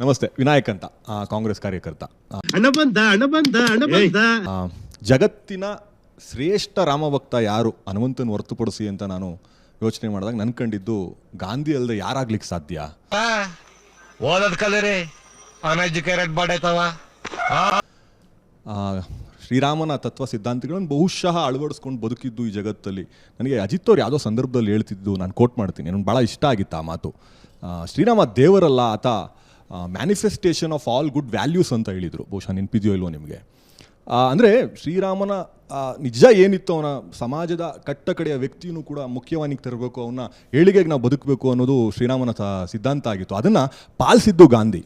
ನಮಸ್ತೆ ವಿನಾಯಕ್ ಅಂತ ಆ, ಕಾಂಗ್ರೆಸ್ ಕಾರ್ಯಕರ್ತ. ಜಗತ್ತಿನ ಶ್ರೇಷ್ಠ ರಾಮಭಕ್ತ ಯಾರು? ಹನುಮಂತನ ಹೊರತುಪಡಿಸಿ ಅಂತ ನಾನು ಯೋಚನೆ ಮಾಡಿದಾಗ ನನ್ ಕಂಡಿದ್ದು ಗಾಂಧಿ ಅಲ್ಲದೆ ಯಾರಾಗ್ಲಿಕ್ಕೆ ಸಾಧ್ಯ? ಓದದ್ ಕಲರಿ. ಅನ್ಎಜುಕೇಟೆಡ್ ಬಾಡೈತವ ಆ, ಶ್ರೀರಾಮನ ತತ್ವ ಸಿದ್ಧಾಂತಗಳನ್ನು ಬಹುಶಃ ಅಳವಡಿಸ್ಕೊಂಡು ಬದುಕಿದ್ದು ಈ ಜಗತ್ತಲ್ಲಿ. ನನಗೆ ಅಜಿತ್ ಅವ್ರು ಯಾವುದೋ ಸಂದರ್ಭದಲ್ಲಿ ಹೇಳ್ತಿದ್ದು ನಾನು ಕೋಟ್ ಮಾಡ್ತೀನಿ. ನನಗೆ ಭಾಳ ಇಷ್ಟ ಆಗಿತ್ತು ಆ ಮಾತು. ಆ, ಶ್ರೀರಾಮ ದೇವರಲ್ಲ ಆತ manifestation of all good values ಅಂತ ಹೇಳಿದರು. ಬಹುಶಃ ನೆನಪಿದೆಯೋ ಇಲ್ವೋ ನಿಮಗೆ? ಅಂದರೆ ಶ್ರೀರಾಮನ ನಿಜ ಏನಿತ್ತು ಅವನ ಸಮಾಜದ ಕಟ್ಟ ಕಡೆಯ ವ್ಯಕ್ತಿಯೂ ಕೂಡ ಮುಖ್ಯವಾನಿಗೆ ತರಬೇಕು ಅವನ್ನ ಏಳಿಗೆಗೆ ನಾವು ಬದುಕಬೇಕು ಅನ್ನೋದು ಶ್ರೀರಾಮನ ಸ- ಸಿದ್ಧಾಂತ ಆಗಿತ್ತು. ಅದನ್ನು ಪಾಲಿಸಿದ್ದು ಗಾಂಧಿ.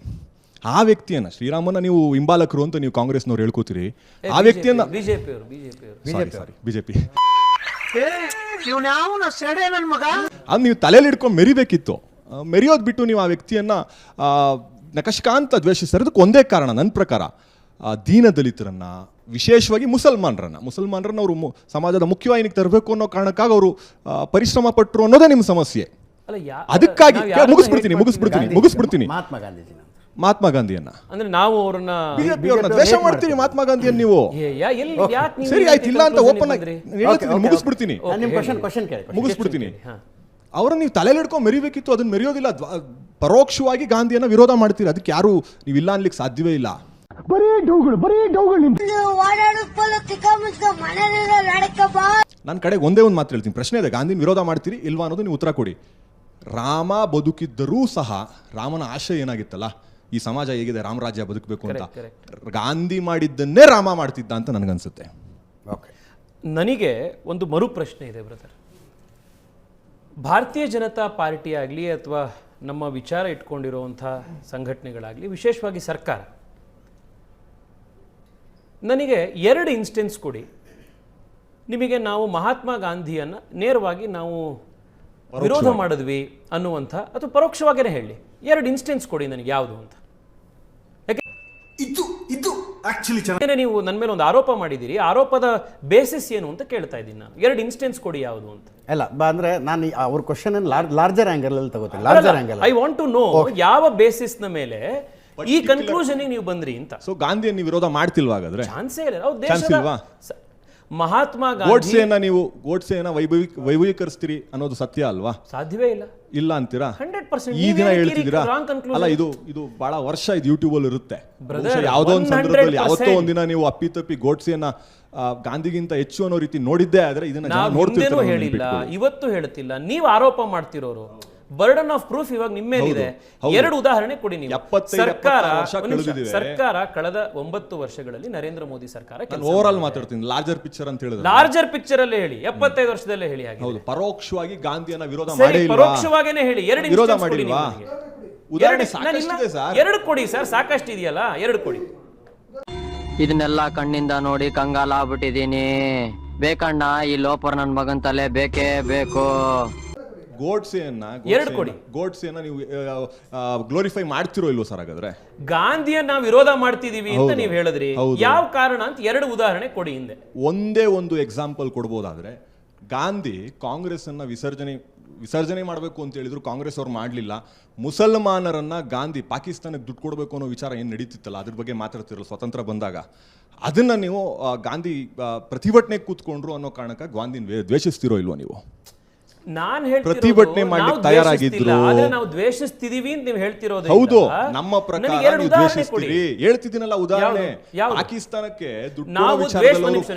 ಆ ವ್ಯಕ್ತಿಯನ್ನ ಶ್ರೀರಾಮನ ನೀವು ಹಿಂಬಾಲಕರು ಅಂತ ನೀವು ಕಾಂಗ್ರೆಸ್ನವ್ರು ಹೇಳ್ಕೋತೀರಿ ಆ ವ್ಯಕ್ತಿಯನ್ನ ಬಿಜೆಪಿ ಅದು ನೀವು ತಲೆಯಲ್ಲಿ ಹಿಡ್ಕೊಂಡು ಮೆರಿಬೇಕಿತ್ತು. ಮೆರೆಯೋದು ಬಿಟ್ಟು ನೀವು ಆ ವ್ಯಕ್ತಿಯನ್ನ ನಕಶಕಾಂತ ದ್ವೇಷಿಸ್ತಾರೆ ಅದಕ್ಕೆ ಒಂದೇ ಕಾರಣ ನನ್ನ ಪ್ರಕಾರ ದೀನ ದಲಿತರನ್ನ ವಿಶೇಷವಾಗಿ ಮುಸಲ್ಮಾನರನ್ನ ಮುಸಲ್ಮಾನರನ್ನ ಅವರು ಸಮಾಜದ ಮುಖ್ಯವಾಹಿನಿಗೆ ತರಬೇಕು ಅನ್ನೋ ಕಾರಣಕ್ಕಾಗಿ ಅವರು ಪರಿಶ್ರಮ ಪಟ್ಟರು ಅನ್ನೋದೇ ನಿಮ್ಮ ಸಮಸ್ಯೆ. ಅದಕ್ಕಾಗಿ ಮುಗಿಸ್ಬಿಡ್ತೀನಿ ಮುಗಿಸ್ಬಿಡ್ತೀನಿ? ಮುಗಿಸ್ಬಿಡ್ತೀನಿ. ಮಹಾತ್ಮ ಗಾಂಧೀಜಿ ಮಹಾತ್ಮ ಗಾಂಧಿಯನ್ನ. ಅಂದ್ರೆ ನಾವು ಅವ್ರನ್ನ ಬಿಜೆಪಿ ಅವ್ರನ್ನ ದ್ವೇಷ ಮಾಡ್ತೀರಿ. ಮಹಾತ್ಮ ಗಾಂಧಿಯನ್ನ ನೀವು. ಸರಿ ಆಯ್ತು ಇಲ್ಲ ಅಂತ ಓಪನ್ ಆಗಿ ಮುಗಿಸ್ಬಿಡ್ತೀನಿ. ಮುಗಿಸ್ಬಿಡ್ತೀನಿ. ಹಾ. ಅವ್ರನ್ನ ನೀವು ತಲೆಯಲ್ಲಿ ಹಿಡ್ಕೊಂಡು ಮೆರಿಬೇಕಿತ್ತು ಅದನ್ನ ಮೆರೆಯೋದಿಲ್ಲ. ಪರೋಕ್ಷವಾಗಿ ಗಾಂಧಿಯನ್ನ ವಿರೋಧ ಮಾಡ್ತೀರಿ. ಅದಕ್ಕೆ ಯಾರು ನೀವು ಇಲ್ಲ ಅನ್ಲಿಕ್ಕೆ ಸಾಧ್ಯವೇ ಇಲ್ಲ. ಬರೀ ಡೌಗಳು ಬರೀ ಡೌಗಳು ನನ್ನ ಕಡೆ ಒಂದೇ ಒಂದು ಮಾತು ಹೇಳ್ತೀನಿ. ಪ್ರಶ್ನೆ ಇದೆ. ಗಾಂಧಿನ ವಿರೋಧ ಮಾಡ್ತೀರಿ ಇಲ್ವಾ ಅನ್ನೋದು ನೀವು ಉತ್ತರ ಕೊಡಿ. ರಾಮ ಬದುಕಿದ್ದರೂ ಸಹ ರಾಮನ ಆಶಯ ಏನಾಗಿತ್ತಲ್ಲ? ಈ ಸಮಾಜ ಹೇಗಿದೆ? ರಾಮರಾಜ್ಯ ಬದುಕಬೇಕು ಅಂತ. ಗಾಂಧಿ ಮಾಡಿದ್ದನ್ನೇ ರಾಮ ಮಾಡ್ತಿದ್ದ ಅಂತ ನನಗನ್ಸುತ್ತೆ. ನನಗೆ ಒಂದು ಮರು ಪ್ರಶ್ನೆ ಇದೆ ಬ್ರದರ್ ಭಾರತೀಯ ಜನತಾ ಪಾರ್ಟಿ ಆಗಲಿ ಅಥವಾ ನಮ್ಮ ವಿಚಾರ ಇಟ್ಕೊಂಡಿರುವಂಥ ಸಂಘಟನೆಗಳಾಗಲಿ ವಿಶೇಷವಾಗಿ ಸರ್ಕಾರ ನನಗೆ ಎರಡು ಇನ್ಸ್ಟೆನ್ಸ್ ಕೊಡಿ. ನಿಮಗೆ ನಾವು ಮಹಾತ್ಮ ಗಾಂಧಿಯನ್ನು ನೇರವಾಗಿ ನಾವು ವಿರೋಧ ಮಾಡಿದ್ವಿ ಅನ್ನುವಂಥ ಅಥವಾ ಪರೋಕ್ಷವಾಗಿಯೇ ಹೇಳಿ. ಎರಡು ಇನ್ಸ್ಟೆನ್ಸ್ ಕೊಡಿ ನನಗೆ ಯಾವುದು ಅಂತ. ಆಕ್ಚುಲಿ ಚೆನ್ನಾಗಿ ನೀವು ನನ್ನ ಮೇಲೆ ಒಂದು ಆರೋಪ ಮಾಡಿದ್ದೀರಿ ಆರೋಪದ ಬೇಸಿಸ್ ಏನು ಅಂತ ಕೇಳ್ತಾ ಇದ್ದೀನಿ ನಾನು. ಎರಡು ಇನ್ಸ್ಟೆನ್ಸ್ ಕೊಡಿ ಯಾವುದು ಅಂತ. ಅಲ್ಲ ಬಾ ಅಂದ್ರೆ ನಾನು ಅವ್ರ ಕ್ವಶನ್ ಲಾರ್ಜರ್ ಆಂಗಲ್ ಅಲ್ಲಿ ತಗೋತೀನಿ. Larger angle I want to know ಯಾವ ಬೇಸಿಸ್ನ ಮೇಲೆ ಈ ಕನ್ಕ್ಲೂಷನ್ ನೀವು ಬಂದ್ರಿ ಅಂತ. ಸೊ ಗಾಂಧಿಯನ್ನು ನೀವು ವಿರೋಧ ಮಾಡ್ತಿಲ್ವಾ ಹಾಗಾದ್ರೆ ಚಾನ್ಸೇ ಇಲ್ಲ ಅವ್ರು ಮಹಾತ್ಮ ಗೋಡ್ಸೆಯನ್ನ ನೀವು ಗೋಡ್ಸೆಯನ್ನ ವೈಭವಿ ವೈಭವೀಕರಿಸ್ತೀರಿ ಅನ್ನೋದು ಸತ್ಯ ಅಲ್ವಾ? ಸಾಧ್ಯವೇ ಇಲ್ಲ. ಇಲ್ಲ ಅಂತೀರಾ? 100% ಈ ದಿನ ಹೇಳ್ತಿದ್ದೀರಾ. ಅಲ್ಲ ಇದು ಇದು ಬಹಳ ವರ್ಷ ಇದು ಯೂಟ್ಯೂಬ್ ಅಲ್ಲಿ ಇರುತ್ತೆ. ಯಾವುದೋ ಒಂದು ಸಂದರ್ಭದಲ್ಲಿ ಯಾವತ್ತೋ ಒಂದಿನ ನೀವು ಅಪ್ಪಿ ತಪ್ಪಿ ಗೋಡ್ಸೆಯನ್ನ ಗಾಂಧಿಗಿಂತ ಹೆಚ್ಚು ಅನ್ನೋ ರೀತಿ ನೋಡಿದ್ದೇ ಆದ್ರೆ ಇದನ್ನ ನೋಡ್ತಿರ್ತಾರೆ ಹೇಳಿಲ್ಲ. ಇವತ್ತು ಹೇಳ್ತಿಲ್ಲ ನೀವು ಆರೋಪ ಮಾಡ್ತಿರೋರು. ಬರ್ಡನ್ ಆಫ್ ಪ್ರೂಫ್ ಇವಾಗ ನಿಮ್ಮ ಮೇಲಿದೆ. ಎರಡು ಉದಾಹರಣೆ ಕೊಡಿ ನೀವು. ಸರ್ಕಾರ. ಸರ್ಕಾರ ಕಳೆದ ಒಂಬತ್ತು ವರ್ಷಗಳಲ್ಲಿ ನರೇಂದ್ರ ಮೋದಿ ಸರ್ಕಾರ ಓವರ್ ಆಲ್ ಮಾತಾಡ್ತೀನಿ. ಲಾರ್ಜರ್ ಪಿಕ್ಚರ್ ಅಂತ ಹೇಳಿದ್ರೆ. ಲಾರ್ಜರ್ ಪಿಕ್ಚರ್ ಅಲ್ಲೇ ಹೇಳಿ. ಎಪ್ಪತ್ತೈದು ವರ್ಷದಲ್ಲೇ ಹೇಳಿ ಹಾಗೆ. ಹೌದು ಪರೋಕ್ಷವಾಗಿ ಗಾಂಧಿಯನ್ನ ವಿರೋಧ ಮಾಡಿ ಪರೋಕ್ಷವಾಗೇನೆ ಹೇಳಿ. ಎರಡು ವಿರೋಧ ಮಾಡಿಲ್ವಾ? ಉದಾಹರಣೆ ಎರಡು- ನಾನಿಲ್ಲ. ಸರ್. ಎರಡು ಕೊಡಿ ಸರ್ ಸಾಕಷ್ಟು ಇದೆಯಲ್ಲ? ಎರಡು ಕೊಡಿ. ಇದನ್ನೆಲ್ಲ ಕಣ್ಣಿಂದ ನೋಡಿ ಕಂಗಾಲ ಆಗ್ಬಿಟ್ಟಿದೀನಿ ಬೇಕಣ್ಣ ಈ ಲೋಪರ್ ನನ್ ಮಗನ್ ತಲೆ ಬೇಕೇ ಬೇಕು. ಗೋಡ್ಸೆಯನ್ನ ಎರಡು ಕೊಡಿ. ಗೋಡ್ಸೆಯನ್ನ ನೀವು ಗ್ಲೋರಿಫೈ ಮಾಡ್ತಿರೋ ಇಲ್ವೋ ಸರ್ ಹಾಗಾದ್ರೆ? ಗಾಂಧಿಯನ್ನ ನಾವು ವಿರೋಧ ಮಾಡ್ತಿದೀವಿ ಅಂತ. ನೀವು ಹೇಳಿದ್ರಿ. ಯಾವ ಕಾರಣ ಅಂತ ಎರಡು ಉದಾಹರಣೆ ಕೊಡಿ ಹಿಂದೆ. ಒಂದೇ ಒಂದು ಎಕ್ಸಾಂಪಲ್ ಕೊಡ್ಬೋದಾದ್ರೆ ಗಾಂಧಿ ಕಾಂಗ್ರೆಸ್ ಅನ್ನ ವಿಸರ್ಜನೆ ವಿಸರ್ಜನೆ ಮಾಡಬೇಕು ಅಂತ ಹೇಳಿದ್ರು ಕಾಂಗ್ರೆಸ್ ಅವ್ರು ಮಾಡಲಿಲ್ಲ. ಮುಸಲ್ಮಾನರನ್ನ ಗಾಂಧಿ ಪಾಕಿಸ್ತಾನಕ್ಕೆ ದುಡ್ಡು ಕೊಡಬೇಕು ಅನ್ನೋ ವಿಚಾರ ಏನು ನಡೀತಿತ್ತಲ್ಲ ಅದ್ರ ಬಗ್ಗೆ ಮಾತಾಡ್ತಿರಲ್ಲ ಸ್ವತಂತ್ರ ಬಂದಾಗ. ಅದನ್ನ ನೀವು ಗಾಂಧಿ ಪ್ರತಿಭಟನೆ ಕೂತ್ಕೊಂಡ್ರು ಅನ್ನೋ ಕಾರಣಕ್ಕೆ ಗಾಂಧಿನ ದ್ವೇಷಿಸ್ತಿರೋ ಇಲ್ವೋ ನೀವು? ನಾನ್ ಪ್ರತಿಭಟನೆ ಮಾಡ್ಲಿಕ್ಕೆ ತಯಾರಾಗಿದ್ರು. ಆದ್ರೆ ನಾವು ದ್ವೇಷಿಸ್ತಿದೀವಿ ಅಂತ ನೀವು ಹೇಳ್ತಿರೋದು ಹೌದು. ನಮ್ಮ ಪ್ರಕಾರ ಎರಡು ನೀವು ದ್ವೇಷಿಸ್ತೀರಿ. ಹೇಳ್ತಿದ್ದೀನಲ್ಲ ಉದಾಹರಣೆ? ಪಾಕಿಸ್ತಾನಕ್ಕೆ ದುಡ್ಡು ನಾವು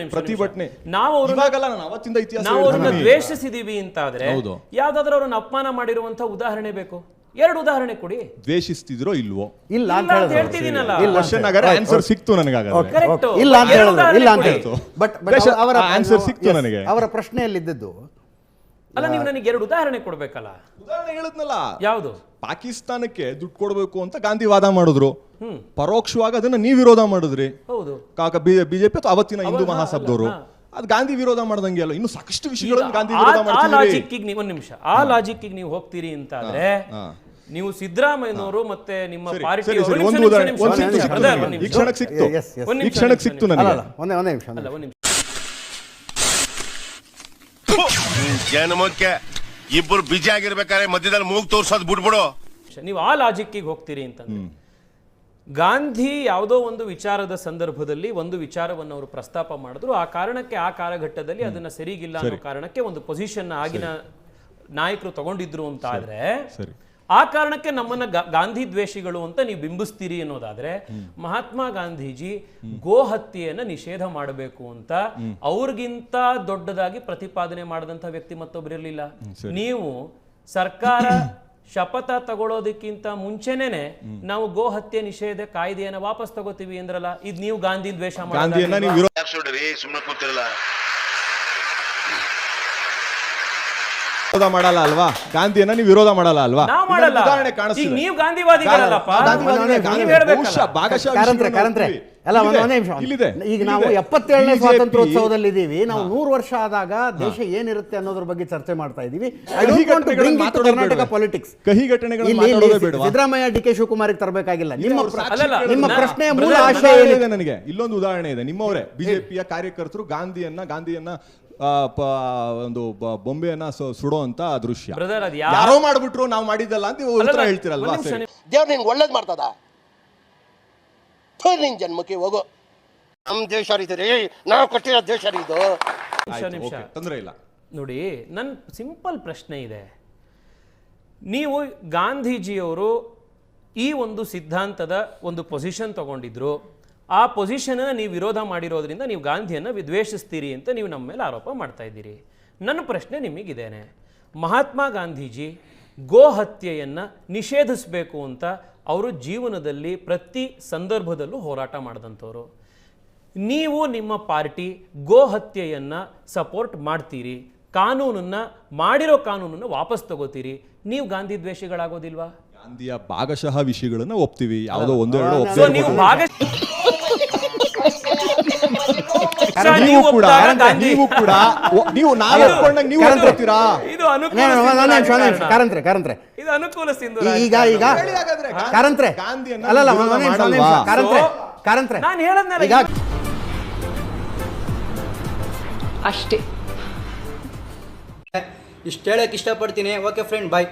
ಪ್ರತಿಭಟನೆ ನಾವು ಅವ್ರನ್ನ- ಇವಾಗಲ್ಲ ನಾನು ಅವತ್ತಿಂದ ಇತಿಹಾಸ ನಾವು ಅವ್ರನ್ನ ದ್ವೇಷಿಸಿದೀವಿ ಅಂತ ಆದ್ರೆ ಹೌದು. ಯಾವ್ದಾದ್ರು ಅವ್ರನ್ನ ಅಪಮಾನ ಮಾಡಿರುವಂತ ಉದಾಹರಣೆ ಬೇಕು. ಎರಡು ಉದಾಹರಣೆ ಕೊಡಿ. ದ್ವೇಷಿಸ್ತಿದ್ರೋ ಇಲ್ವೋ? ಇಲ್ಲ ಅಂತ ಹೇಳ್ತಿದಿನಲ್ಲ ಹೇಳ್ತಿದ್ದೀನಲ್ಲ. ಕ್ವಶನ್ ಆಗಾರೆ ಆನ್ಸರ್ ಸಿಕ್ತು ನನಗೆ ಇಲ್ಲ ಅಂತ ಹೇಳಿದ್ರು ಇಲ್ಲ ಅಂತ ಹೇಳ್ತು ಬಟ್ ಅವರ ಆನ್ಸರ್ ಸಿಕ್ತು ನನಗೆ. ಅವರ ಪ್ರಶ್ನೆಯಲ್ಲಿದ್ದದ್ದು ಅಲ್ಲ ನೀವು ನನಗೆ ಎರಡು ಉದಾಹರಣೆ ಕೊಡ್ಬೇಕಲ್ಲ? ಉದಾಹರಣೆ ಹೇಳಿದ್ನಲ್ಲ? ಯಾವುದು? ಪಾಕಿಸ್ತಾನಕ್ಕೆ ದುಡ್ಡು ಕೊಡಬೇಕು ಅಂತ ಗಾಂಧಿ ವಾದ ಮಾಡಿದ್ರು. ಪರೋಕ್ಷವಾಗಿ ಅದನ್ನ ನೀವು ವಿರೋಧ ಮಾಡಿದ್ರಿ. ಹೌದು. ಕಾಕ ಬಿಜೆಪಿ ಅಥವಾ ಅವತ್ತಿನ ಹಿಂದೂ ಮಹಾಸಭದವರು. ಅದು ಗಾಂಧಿ ವಿರೋಧ ಮಾಡ್ದಂಗೆ ಅಲ್ಲ. ಇನ್ನು ಸಾಕಷ್ಟು ವಿಷಯಗಳನ್ನು ಗಾಂಧಿ ವಿರೋಧ ಆ ಲಾಜಿಕ್ ಲಾಜಿಕ್ಕಿಗೆ ನೀವು ಒಂದು ನಿಮಿಷ. ಆ ಲಾಜಿಕ್ಕಿಗೆ ನೀವು ಹೋಗ್ತೀರಿ ಅಂತ ಆದ್ರೆ ಹಾ. ನೀವು ಸಿದ್ದರಾಮಯ್ಯನವರು ಮತ್ತೆ ನಿಮ್ಮ ಸರಿ, ಪಾರ್ಟಿ ಸರಿ, ಸರಿ, ಒಂದು ಉದಾಹರಣೆ ಒಂದು ಸಿಕ್ತು ಸಿಕ್ತು ನನಗೆ. ಈ ಕ್ಷಣಕ್ಕೆ ಸಿಕ್ತು. ಈ ಕ್ಷಣಕ್ಕೆ ಸಿಕ್ತು ನನಗೆ. ಅಲ್ಲ ಒಂದೇ ಒಂದೇ ನಿಮಿಷ. ಒಂದೇ ನಿಮಿಷ. ಜನ್ಮಕ್ಕೆ ಇಬ್ಬರು ಬಿಜಿ ಆಗಿರ್ಬೇಕಾದ್ರೆ ಮಧ್ಯದಲ್ಲಿ ಮೂಗ್ ತೋರ್ಸೋದ್ ಬಿಟ್ಬಿಡು. ನಿಮಿಷ ನೀವು ಆ ಲಾಜಿಕ್ಕಿಗೆ ಹೋಗ್ತೀರಿ ಅಂತಂದ್ರೆ ಗಾಂಧಿ ಯಾವುದೋ ಒಂದು ವಿಚಾರದ ಸಂದರ್ಭದಲ್ಲಿ ಒಂದು ವಿಚಾರವನ್ನು ಅವರು ಪ್ರಸ್ತಾಪ ಮಾಡಿದ್ರು. ಆ ಕಾರಣಕ್ಕೆ ಆ ಕಾಲಘಟ್ಟದಲ್ಲಿ ಅದನ್ನ ಸರಿಗಿಲ್ಲ ಅನ್ನೋ ಕಾರಣಕ್ಕೆ ಒಂದು ಪೊಸಿಷನ್ ಆಗಿನ ನಾಯಕರು ತಗೊಂಡಿದ್ರು ಅಂತ ಆದ್ರೆ ಸರಿ. ಆ ಕಾರಣಕ್ಕೆ ನಮ್ಮನ್ನ ಗಾ- ಗಾಂಧಿ ದ್ವೇಷಿಗಳು ಅಂತ ನೀವು ಬಿಂಬಿಸ್ತೀರಿ ಅನ್ನೋದಾದ್ರೆ ಮಹಾತ್ಮ ಗಾಂಧೀಜಿ ಗೋ ಹತ್ಯೆಯನ್ನ ನಿಷೇಧ ಮಾಡಬೇಕು ಅಂತ ಅವ್ರಿಗಿಂತ ದೊಡ್ಡದಾಗಿ ಪ್ರತಿಪಾದನೆ ಮಾಡಿದಂತ ವ್ಯಕ್ತಿ ಮತ್ತೊಬ್ಬರಿರ್ಲಿಲ್ಲ ನೀವು ಸರ್ಕಾರ ಶಪಥ ತಗೊಳ್ಳೋದಕ್ಕಿಂತ ಮುಂಚೆನೇನೆ ನಾವು ಗೋ ಹತ್ಯೆ ನಿಷೇಧ ಕಾಯ್ದೆಯನ್ನ ವಾಪಸ್ ತಗೋತೀವಿ ಅಂದ್ರಲ್ಲ ಇದು ನೀವು ಗಾಂಧಿ ದ್ವೇಷ ಮಾಡಿ ವಿರೋಧ ಮಾಡಲ್ಲ ಅಲ್ವಾ? ಗಾಂಧಿಯನ್ನ ನೀವು ವಿರೋಧ ಮಾಡಲ್ಲ ಅಲ್ವಾ? ನಾವ್ ಮಾಡಲ್ಲ. ಉದಾಹರಣೆ ಈಗ ಕಾಣಿಸ್ತಿದೆ ನೀವು ಗಾಂಧಿವಾದಿಗಳಲ್ಲಪ್ಪ. ಗಾಂಧಿವಾದಿಗಳೇ, ಗಾಂಧಿ- ನೀವ್ ಹೇಳ್ಬೇಕಲ್ಲ. ಬಹುಶಃ ಭಾಗಶಃ ಕಾರಂತ್ರೆ ವಿಷಯಗಳನ್ನ ಕಾರಂತ್ರೆ. ಒಪ್ತೀವಿ. ಅಲ್ಲ ಒಂದು ಒಂದೇ ನಿಮಿಷ ಇಲ್ಲಿದೆ. ಈಗ ನಾವು ಇಲ್ಲಿದೆ. ಎಪ್ಪತ್ತೇಳನೇ BJP ಸ್ವಾತಂತ್ರ್ಯೋತ್ಸವದಲ್ಲಿ ಇದ್ದೀವಿ ನಾವು ನೂರು ವರ್ಷ ಆದಾಗ ದೇಶ ಏನಿರುತ್ತೆ ಅನ್ನೋದ್ರ ಬಗ್ಗೆ ಚರ್ಚೆ ಮಾಡ್ತಾ ಇದೀವಿ. ಐ ಕಹಿ ಡೋಂಟ್ ವಾಂಟ್ ಟು ಘಟನೆಗಳನ್ನ ಬ್ರಿಂಗ್ ಇಟ್ ಮಾತಾಡೋದು ಕರ್ನಾಟಕ ಬೇಡವಾ? ಪಾಲಿಟಿಕ್ಸ್ ಕಹಿ ಘಟನೆಗಳನ್ನ ಮಾತಾಡೋದೇ ಬೇಡವಾ? ಸಿದ್ದರಾಮಯ್ಯ ಡಿ ಕೆ ಶಿವಕುಮಾರಿಗೆ ತರಬೇಕಾಗಿಲ್ಲ. ನಿಮ್ಮ ಅವ್ರ ಪ್ರ- ಸಾಕ್ಷಿ ಅಲ್ಲಲ್ಲ, ನಿಮ್ಮ ನಾ- ಪ್ರಶ್ನೆಯ ಮೂಲ ಬ್ರದರ್, ಆಶಯ ಉದಾಹರಣೆ ಏನಿದೆ ಇದೆ ನನಗೆ. ಇಲ್ಲೊಂದು ಉದಾಹರಣೆ ಇದೆ. ನಿಮ್ಮವರೇ ಬಿಜೆಪಿಯ ಕಾರ್ಯಕರ್ತರು ಗಾಂಧಿಯನ್ನ ಗಾಂಧಿಯನ್ನ ಒಂದು ಬೊಂಬೆಯನ್ನ ಸುಡೋ ಅಂತ ದೃಶ್ಯ. ಬ್ರದರ್ ಅದು ಯಾ- ಯಾರೋ ಮಾಡ್ಬಿಟ್ರು ನಾವು ಮಾಡಿದ್ದಲ್ಲ ಅಂತ ನೀವು ಉತ್ತರ ಅಲ್ಲಲ್ಲ, ದೇವ್ರ ಒಂದ್ ನಿಮಿಷ ಸರಿ. ದೇವ್ರು ನಿಂಗೆ ಒಳ್ಳೇದು ಮಾಡ್ತದ? ಥು, ನಿನ್ ಜನ್ಮಕ್ಕೆ ಹೋಗು. ನಮ್ಮ ದೇಶ ರೀ ನಾವು ಕಟ್ಟಿರೋ ದೇಶ ರೀ ಇದು. ನಿಮಿಷ, ಆಯ್ತು, ನಿಮಿಷ. ಓಕೆ, ತೊಂದ್ರೆ ಇಲ್ಲ. ನೋಡಿ ನನ್ನ ಸಿಂಪಲ್ ಪ್ರಶ್ನೆ ಇದೆ. ನೀವು ಗಾಂಧೀಜಿಯವರು ಈ ಒಂದು ಸಿದ್ಧಾಂತದ ಒಂದು ಪೊಸಿಷನ್ ತಗೊಂಡಿದ್ರು. ಆ ಪೊಸಿಷನನ್ನು ನೀವು ವಿರೋಧ ಮಾಡಿರೋದ್ರಿಂದ ನೀವು ಗಾಂಧಿಯನ್ನು ವಿದ್ವೇಷಿಸ್ತೀರಿ ಅಂತ ನೀವು ನಮ್ಮ ಮೇಲೆ ಆರೋಪ ಮಾಡ್ತಾ ಇದ್ದೀರಿ. ನನ್ನ ಪ್ರಶ್ನೆ ನಿಮಗಿದ್ದೇನೆ ಮಹಾತ್ಮ ಗಾಂಧೀಜಿ ಗೋ ಹತ್ಯೆಯನ್ನು ನಿಷೇಧಿಸಬೇಕು ಅಂತ ಅವರು ಜೀವನದಲ್ಲಿ ಪ್ರತಿ ಸಂದರ್ಭದಲ್ಲೂ ಹೋರಾಟ ಮಾಡಿದಂಥವ್ರು. ನೀವು ನಿಮ್ಮ ಪಾರ್ಟಿ ಗೋ ಹತ್ಯೆಯನ್ನು ಸಪೋರ್ಟ್ ಮಾಡ್ತೀರಿ. ಕಾನೂನನ್ನ ಮಾಡಿರೋ ಕಾನೂನನ್ನು ವಾಪಸ್ ತಗೋತೀರಿ. ನೀವು ಗಾಂಧಿ ದ್ವೇಷಿಗಳಾಗೋದಿಲ್ವಾ? ಗಾಂಧಿಯ ಭಾಗಶಃ ವಿಷಯಗಳನ್ನ ಒಪ್ತೀವಿ. ಯಾವುದೋ ಒಂದು ಎರಡು ಸೊ ನೀವು ಇರ್ಬೋದು. ಭಾಗ ಸರ್, ನೀವು ನೀವು ಕೂಡ ನೀವು ಕೂಡ ನೀವು ನಾವು ಒಪ್ಕೊಂಡಂಗೆ ನೀವು ಕಾರಂತ್ರೆ. ಇದು ಅನುಕೂಲ ಕಾರಂತ್ರೆ ಕಾರಂತ್ರೆ. ಇದು ಸಿಂಧು ಈಗ ಈಗ ಕಾರಂತ್ರೆ. ಅಲ್ಲಲ್ಲ? ಕಾರಂತ್ರೆ ಕಾರಂತ್ರೆ. ನಾನು ಹೇಳದ್ನಲ್ಲ, ಈಗ ಅಷ್ಟೇ. ಇಷ್ಟು ಹೇಳಕ್ಕೆ ಇಷ್ಟಪಡ್ತೀನಿ. Okay friend bye